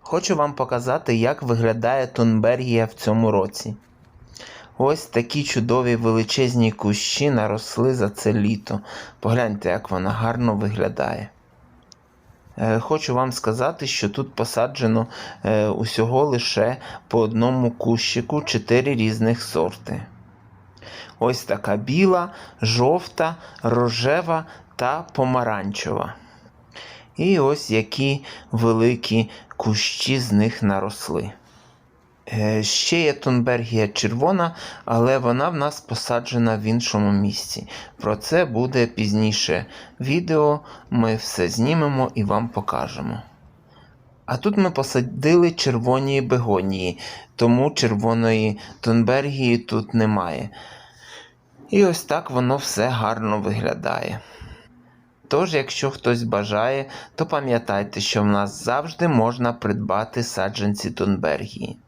Хочу вам показати, як виглядає Тунбергія в цьому році. Ось такі чудові величезні кущі наросли за це літо. Погляньте, як вона гарно виглядає. Е, Хочу вам сказати, що тут посаджено е, усього лише по одному кущику 4 різних сорти. Ось така біла, жовта, рожева та помаранчева. І ось які великі кущі з них наросли. Е, Ще є Тунбергія червона, але вона в нас посаджена в іншому місці. Про це буде пізніше відео. Ми все знімемо і вам покажемо. А тут ми посадили червоні бегонії, тому червоної Тунбергії тут немає. І ось так воно все гарно виглядає. Тож, якщо хтось бажає, то пам'ятайте, що в нас завжди можна придбати саджанці Тунбергії.